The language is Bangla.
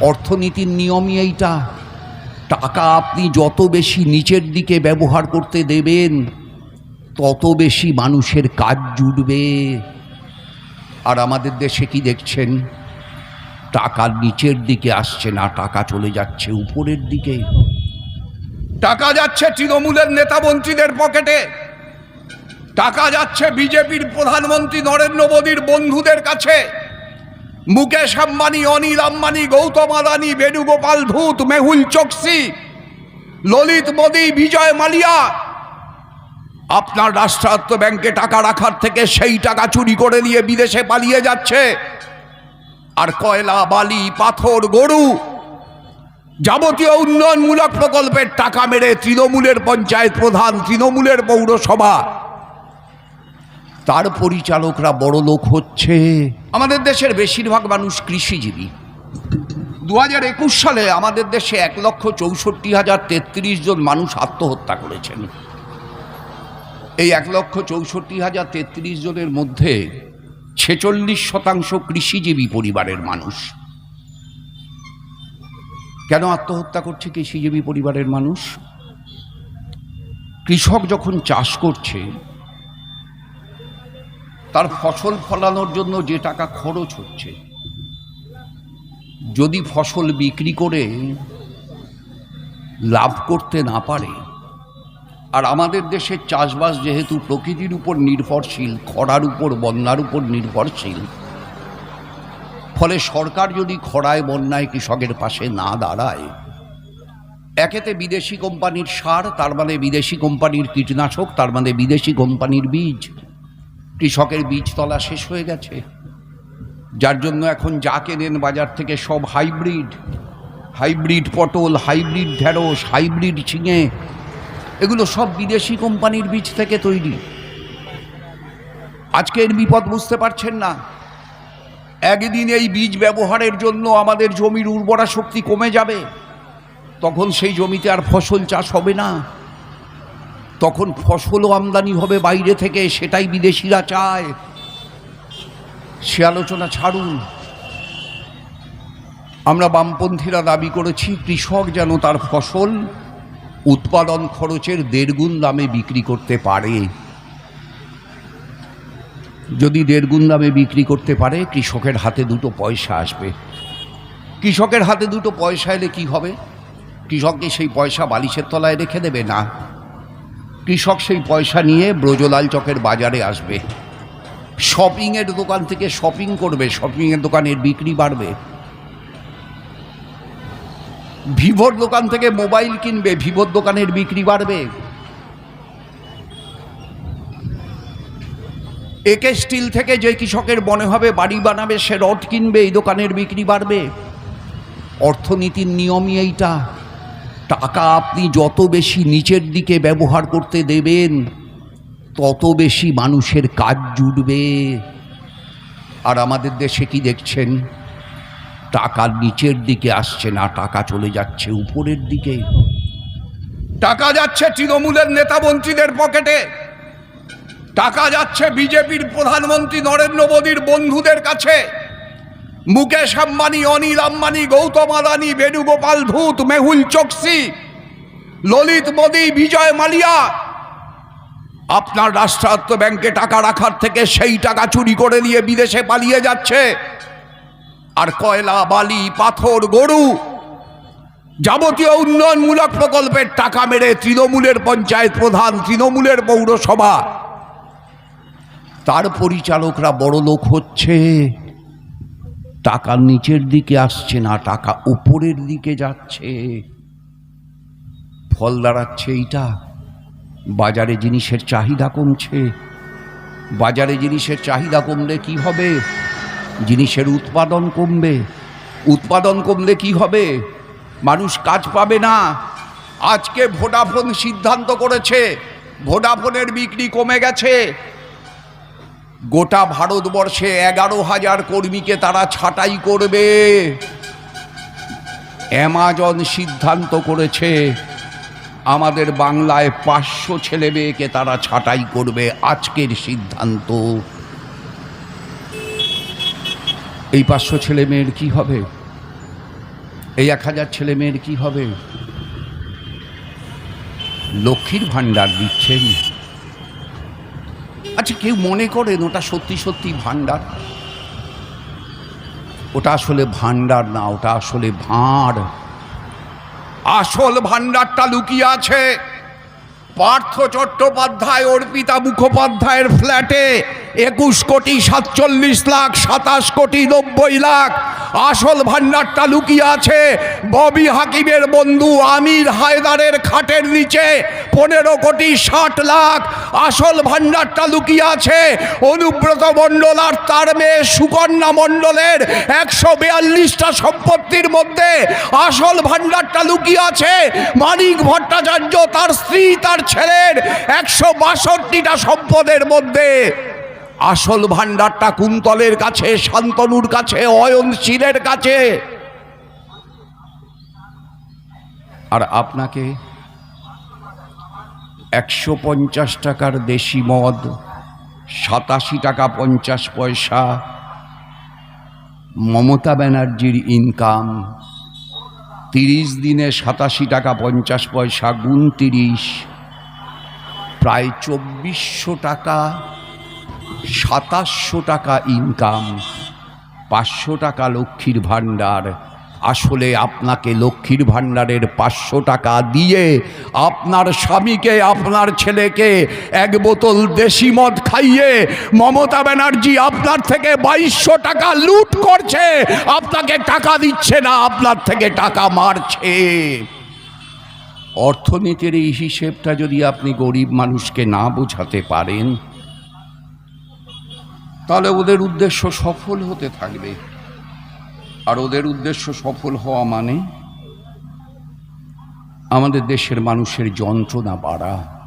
অর্থনীতির নিয়মই এইটা। টাকা আপনি যত বেশি নিচের দিকে ব্যবহার করতে দেবেন, তত বেশি মানুষের কাজ জুটবে। আর আমাদের দেশে কি দেখছেন? টাকা নিচের দিকে আসছে না, টাকা চলে যাচ্ছে উপরের দিকে। টাকা যাচ্ছে তৃণমূলের নেতা মন্ত্রীদের পকেটে। টাকা যাচ্ছে বিজেপির প্রধানমন্ত্রী নরেন্দ্র মোদীর বন্ধুদের কাছে। মুকেশ আম্বানি, অনিল আম্বানি, গৌতম আদানি, বেণুগোপাল ধূত মেহুল চোকসি, ললিত মোদী, বিজয় মালিয়া। আপনার রাষ্ট্রায়ত্ত ব্যাংকে টাকা রাখার থেকে সেই টাকা চুরি করে নিয়ে বিদেশে পালিয়ে যাচ্ছে। আর কয়লা, বালি, পাথর, গরু যাবতীয় উন্নয়নমূলক প্রকল্পের টাকা মেরে তৃণমূলের পঞ্চায়েত প্রধান, তৃণমূলের পৌরসভা তার পরিচালকরা বড় লোক হচ্ছে। আমাদের দেশের বেশিরভাগ মানুষ কৃষিজীবী। দু হাজার একুশ সালে আমাদের দেশে এক লক্ষ চৌষট্টি হাজার তেত্রিশ জন মানুষ আত্মহত্যা করেছেন। এই এক লক্ষ চৌষট্টি হাজার তেত্রিশ জনের মধ্যে ছেচল্লিশ শতাংশ কৃষিজীবী পরিবারের মানুষ। কেন আত্মহত্যা করছে কৃষিজীবী পরিবারের মানুষ? কৃষক যখন চাষ করছে তার ফসল ফলানোর জন্য যে টাকা খরচ হচ্ছে, যদি ফসল বিক্রি করে লাভ করতে না পারে, আর আমাদের দেশের চাষবাস যেহেতু প্রকৃতির উপর নির্ভরশীল, খরার উপর, বন্যার উপর নির্ভরশীল, ফলে সরকার যদি খরায়, বন্যায় কৃষকের পাশে না দাঁড়ায়, একেতে বিদেশি কোম্পানির সার, তার মানে বিদেশি কোম্পানির কীটনাশক, তার মানে বিদেশি কোম্পানির বীজ কৃষকের বীজতলা শেষ হয়ে গেছে। যার জন্য এখন যা কেনেন বাজার থেকে সব হাইব্রিড। হাইব্রিড পটল, হাইব্রিড ঢেঁড়স, হাইব্রিড ঝিঙে, এগুলো সব বিদেশি কোম্পানির বীজ থেকে তৈরি। আজকে এর বিপদ বুঝতে পারছেন না। একদিন এই বীজ ব্যবহারের জন্য আমাদের জমির উর্বরা শক্তি কমে যাবে। তখন সেই জমিতে আর ফসল চাষ হবে না। তখন ফসলও আমদানি হবে বাইরে থেকে, সেটাই বিদেশিরা চায়। সে আলোচনা ছাড়ুন। আমরা বামপন্থীরা দাবি করেছি, কৃষক যেন তার ফসল উৎপাদন খরচের দেড়গুণ দামে বিক্রি করতে পারে। যদি দেড়গুণ দামে বিক্রি করতে পারে, কৃষকের হাতে দুটো পয়সা আসবে। কৃষকের হাতে দুটো পয়সা এলে কি হবে? কৃষককে সেই পয়সা বালিশের তলায় রেখে দেবে না? কৃষক সেই পয়সা নিয়ে ব্রজলাল চকের বাজারে আসবে। শপিংয়ের দোকান থেকে শপিং করবে, শপিংয়ের দোকানের বিক্রি বাড়বে। ভিভোর দোকান থেকে মোবাইল কিনবে, ভিভোর দোকানের বিক্রি বাড়বে। একে স্টিল থেকে যে কৃষকের মনে হবে, বাড়ি বানাবে, সে রড কিনবে, এই দোকানের বিক্রি বাড়বে। অর্থনীতির নিয়মই এইটা। টাকা আপনি যত বেশি নিচের দিকে ব্যবহার করতে দেবেন, তত বেশি মানুষের কাজ জুটবে। আর আমাদের দেশে কি দেখছেন? টাকা নিচের দিকে আসছে না, টাকা চলে যাচ্ছে উপরের দিকে। টাকা যাচ্ছে তৃণমূলের নেতা মন্ত্রীদের পকেটে। টাকা যাচ্ছে বিজেপির প্রধানমন্ত্রী নরেন্দ্র মোদীর বন্ধুদের কাছে। মুকেশ আম্বানি, অনিল আম্বানি, গৌতম আদানি, বেণুগোপাল ধূত মেহুল চোকসি, ললিত মোদী, বিজয় মালিয়া। আপনার রাষ্ট্রায়ত্ত ব্যাংকে টাকা রাখার থেকে সেই টাকা চুরি করে নিয়ে বিদেশে পালিয়ে যাচ্ছে। আর কয়লা, বালি, পাথর, গরু যাবতীয় উন্নয়নমূলক প্রকল্পের টাকা মেরে তৃণমূলের পঞ্চায়েত প্রধান, তৃণমূলের পৌরসভা। তার পরিচালকরা বড় লোক হচ্ছে। টাকা নিচের দিকে আসছে না, টাকা উপরের দিকে যাচ্ছে। ফল দাঁড়াচ্ছে এইটা। বাজারে জিনিসের চাহিদা কমছে। বাজারে জিনিসের চাহিদা কমলে কি হবে? জিনিসের উৎপাদন কমবে। উৎপাদন কমলে কি হবে? মানুষ কাজ পাবে না। আজকে ভোডাফোন সিদ্ধান্ত করেছে। ভোডাফোনের বিক্রি কমে গেছে। গোটা ভারতবর্ষে এগারো হাজার কর্মীকে তারা ছাঁটাই করবে। অ্যামাজন সিদ্ধান্ত করেছে, আমাদের বাংলায় পাঁচশো ছেলে মেয়েকে তারা ছাঁটাই করবে আজকের সিদ্ধান্ত। এই পাঁচশো ছেলে মেয়ের কি হবে? এই এক হাজার ছেলে মেয়ের কি হবে? লক্ষ্মীর ভাণ্ডার দিচ্ছেন। আচ্ছা কেউ মনে করেন ওটা সত্যি সত্যি ভাণ্ডার? ওটা আসলে ভাণ্ডার না, ওটা আসলে ভাঁড়। আসল ভাণ্ডারটা লুকিয়ে আছে পার্থ চট্টোপাধ্যায় অর্পিতা মুখোপাধ্যায়ের ফ্ল্যাটে। একুশ কোটি সাতচল্লিশ লাখ, সাতাশ কোটি নব্বই লাখ। আসল ভান্ডারটা লুকিয়ে আছে ববি হাকিমের বন্ধু আমির হায়দারের খাটের নিচে। পনেরো কোটি ষাট লাখ। আসল ভান্ডারটা লুকিয়ে আছে অনুব্রত মণ্ডল আর তার মেয়ে সুকন্যা মণ্ডলের একশো বিয়াল্লিশটা সম্পত্তির মধ্যে। আসল ভান্ডারটা লুকিয়ে আছে মানিক ভট্টাচার্য তার স্ত্রী, তার ছেলের একশো বাষট্টিটা সম্পদের মধ্যে। আসল ভাণ্ডারটা কুন্তলের কাছে, শান্তনুর কাছে, অয়নশীলের কাছে। আর আপনাকে একশো পঞ্চাশ টাকার দেশি মদ, সাতাশি টাকা পঞ্চাশ পয়সা, মমতা ব্যানার্জির ইনকাম তিরিশ দিনে সাতাশি টাকা পঞ্চাশ পয়সা গুণ তিরিশ প্রায় চব্বিশশো টাকা সাতাশশো টাকা ইনকাম পাঁচশো টাকা লক্ষ্মীর ভাণ্ডার। আসলে আপনাকে লক্ষ্মীর ভাণ্ডারের পাঁচশো টাকা দিয়ে আপনার স্বামীকে, আপনার ছেলেকে এক বোতল দেশি মদ খাইয়ে মমতা ব্যানার্জি আপনার থেকে বাইশশো টাকা লুট করছে। আপনাকে টাকা দিচ্ছে না, আপনার থেকে টাকা মারছে। অর্থনীতির এই হিসেবটা যদি আপনি গরিব মানুষকে না বোঝাতে পারেন তাহলে ওদের উদ্দেশ্য সফল হতে থাকবে। আর ওদের উদ্দেশ্য সফল হওয়া মানে আমাদের দেশের মানুষের যন্ত্রণা বাড়া।